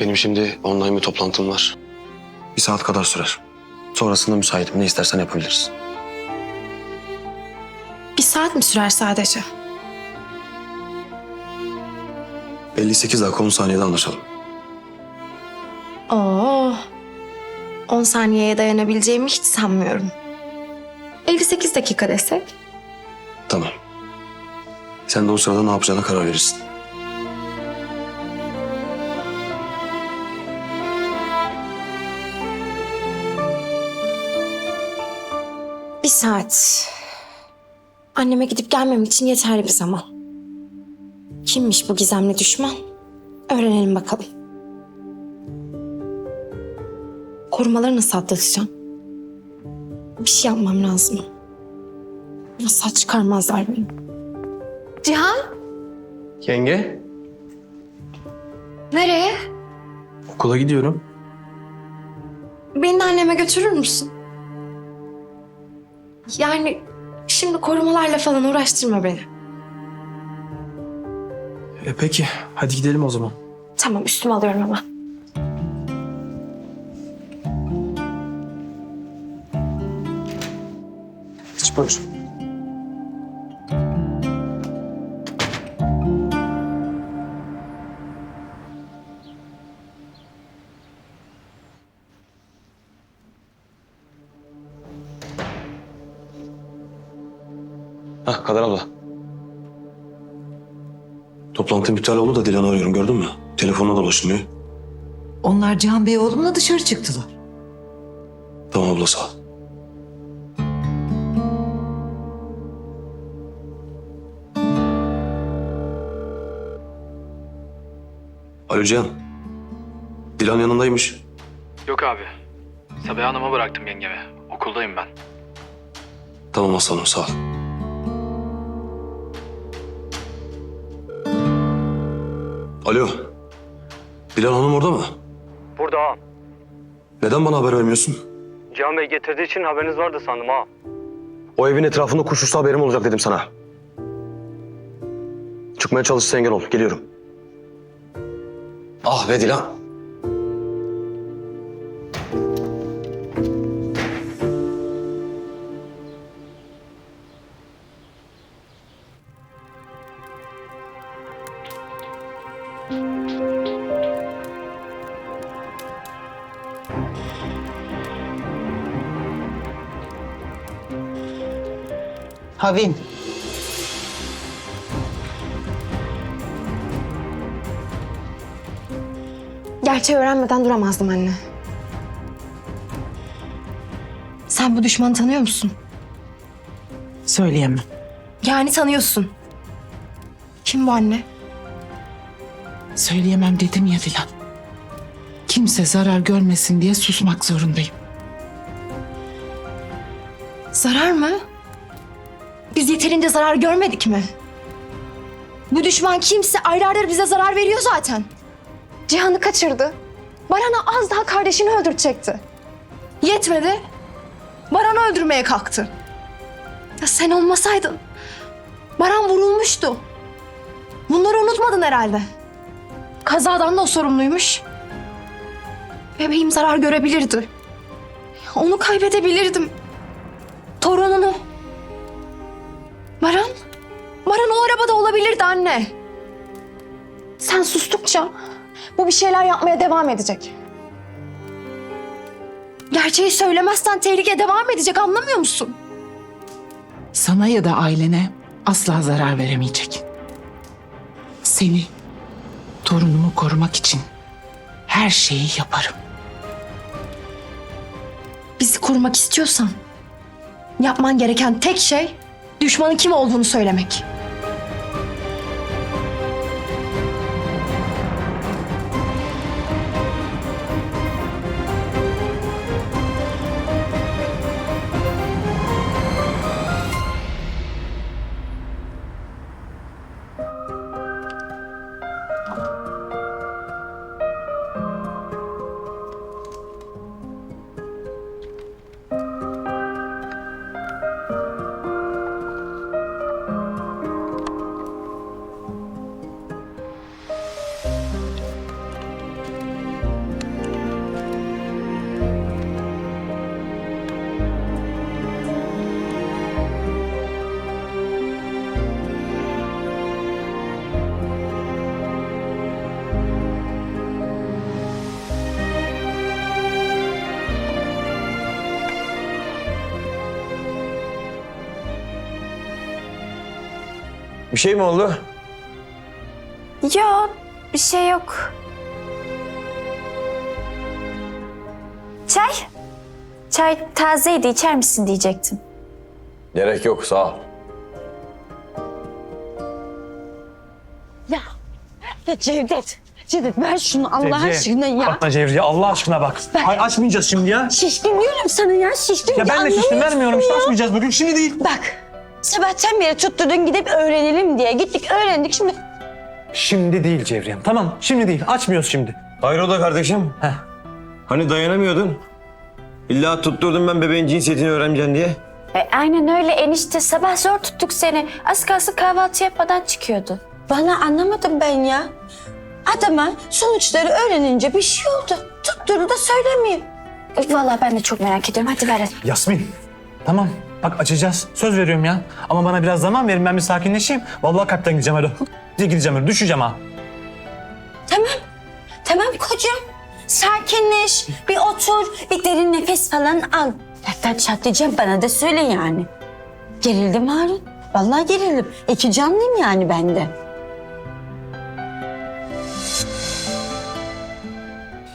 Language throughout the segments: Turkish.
Benim şimdi online bir toplantım var. Bir saat kadar sürer. Sonrasında müsaitim. Ne istersen yapabiliriz. Bir saat mi sürer sadece? 58 dakika 10 saniyede anlaşalım. Oo. 10 saniyeye dayanabileceğimi hiç sanmıyorum. 58 dakika desek. Tamam. Sen de o sırada ne yapacağına karar verirsin. Bir saat. Anneme gidip gelmem için yeterli bir zaman. Kimmiş bu gizemli düşman? Öğrenelim bakalım. Korumaları nasıl atlatacağım? Bir şey yapmam lazım. Nasıl çıkarmazlar beni? Cihan, Yenge, nereye? okula gidiyorum. Beni de anneme götürür müsün? Yani şimdi korumalarla falan uğraştırma beni. E peki, hadi gidelim o zaman. Tamam üstüme alıyorum ama. Hiç buyur. Hah Kader abla. Toplantı iptal oldu da Dilan'ı arıyorum gördün mü? Telefonuna da ulaşılmıyor. Onlar Cihan Bey oğlumla dışarı çıktılar. Tamam abla sağ ol. Alo Cihan. Dilan yanındaymış. Yok abi. Sabiha Hanım'a bıraktım yengeme. Okuldayım ben. Tamam aslanım sağ ol. Alo. Dilan Hanım orada mı? Burada ağam. Neden bana haber vermiyorsun? Cihan Bey getirdiği için haberiniz vardı sandım ağam. O evin etrafında kuş uçsa haberim olacak dedim sana. Çıkmaya çalışsa engel ol. Geliyorum. Ah be Dilan. Havin. Gerçeği öğrenmeden duramazdım anne. Sen bu düşmanı tanıyor musun? Söyleyemem. Yani tanıyorsun. Kim bu anne? Söyleyemem dedim ya Dilan. Kimse zarar görmesin diye susmak zorundayım. Zarar mı? Biz yeterince zarar görmedik mi? Bu düşman kimse ayrı ayrı bize zarar veriyor zaten. Cihan'ı kaçırdı. Baran'a az daha kardeşini öldürecekti. Yetmedi. Baran'ı öldürmeye kalktı. Ya sen olmasaydın Baran vurulmuştu. Bunları unutmadın herhalde. Kazadan da o sorumluymuş. Bebeğim zarar görebilirdi. Onu kaybedebilirdim. Torununu. Baran? Baran o arabada olabilirdi anne. Sen sustukça bu bir şeyler yapmaya devam edecek. Gerçeği söylemezsen tehlike devam edecek anlamıyor musun? Sana ya da ailene asla zarar veremeyecek. Seni, torunumu korumak için her şeyi yaparım. Bizi korumak istiyorsan yapman gereken tek şey düşmanın kim olduğunu söylemek. Bir şey mi oldu? Yok, bir şey yok. Çay? Çay tazeydi, içer misin diyecektim. Gerek yok sağ ol. Ya Cevdet, Cevdet ver şunu Allah aşkına ya. Bakma Cevriye Allah aşkına bak. Ay açmayacağız şimdi ya. Şişkin diyorum sana ya, şişkin. Ya ben de musun vermiyorum işte ya? açmayacağız bugün şimdi değil. Bak, sabahtan beri tutturdun gidip öğrenelim diye. Gittik öğrendik şimdi. Şimdi değil Cevriyem tamam şimdi değil açmıyoruz şimdi. Hayrola kardeşim? Heh. Hani dayanamıyordun? İlla tutturdum ben bebeğin cinsiyetini öğreneceksin diye. E, aynen öyle enişte. Sabah zor tuttuk seni. Az kalsın kahvaltı yapmadan çıkıyordu. Bana anlamadım ben ya. Adama sonuçları öğrenince bir şey oldu. Tutturdu da söylemiyor. E, vallahi ben de çok merak ediyorum. Hadi ver hadi. Yasmin tamam bak açacağız söz veriyorum ya. Ama bana biraz zaman verin ben bir sakinleşeyim. Vallahi kalpten gideceğim öyle. diye gideceğim öyle düşeceğim ha. Tamam, tamam kocam. Sakinleş, bir otur, bir derin nefes falan al. Hatta çatlayacağım bana da söyle yani. Gerildim Harun. Vallahi gerildim. İki canlıyım yani ben de.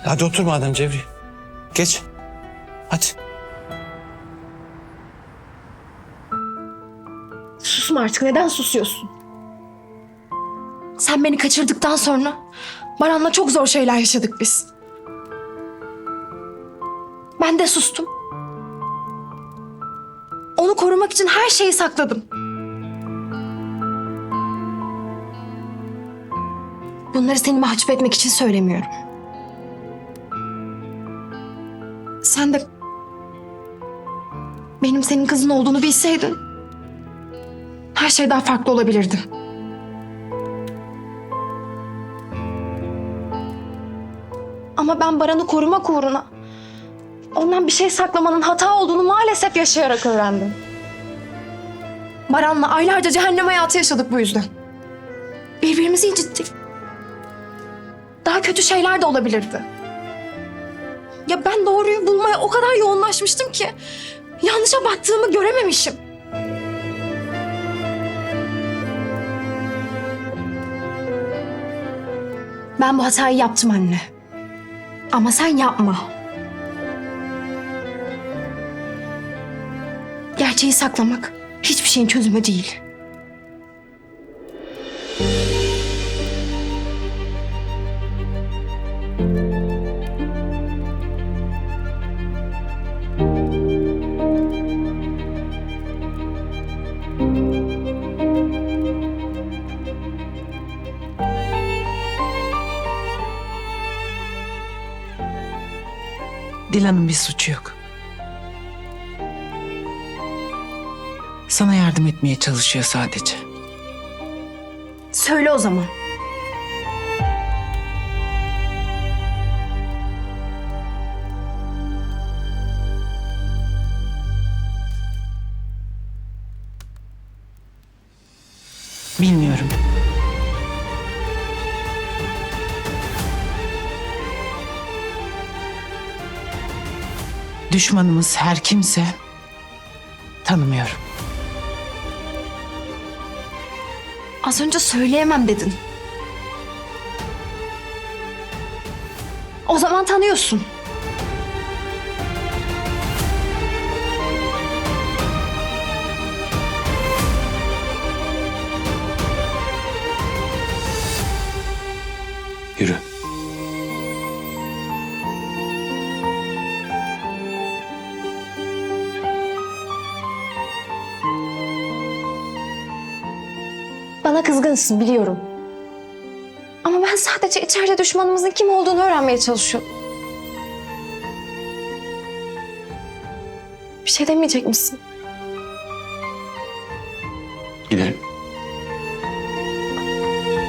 Hadi otur madem Cevriye. Geç. Hadi. Susma artık. Neden susuyorsun? Sen beni kaçırdıktan sonra Baran'la çok zor şeyler yaşadık biz. Ben de sustum. Onu korumak için her şeyi sakladım. Bunları seni mahcup etmek için söylemiyorum. Sen de benim senin kızın olduğunu bilseydin her şey daha farklı olabilirdi. Ama ben Baran'ı korumak uğruna ondan bir şey saklamanın hata olduğunu maalesef yaşayarak öğrendim. Baran'la aylarca cehennem hayatı yaşadık bu yüzden. Birbirimizi incittik. Daha kötü şeyler de olabilirdi. Ya ben doğruyu bulmaya o kadar yoğunlaşmıştım ki yanlışa baktığımı görememişim. Ben bu hatayı yaptım anne. Ama sen yapma. Gerçeği saklamak hiçbir şeyin çözümü değil. Dilan'ın bir suçu yok. Sana yardım etmeye çalışıyor sadece. Söyle o zaman. Düşmanımız her kimse tanımıyorum. Az önce söyleyemem dedin. O zaman tanıyorsun. Bana kızgınsın biliyorum. Ama ben sadece içeride düşmanımızın kim olduğunu öğrenmeye çalışıyorum. Bir şey demeyecek misin? Gidelim.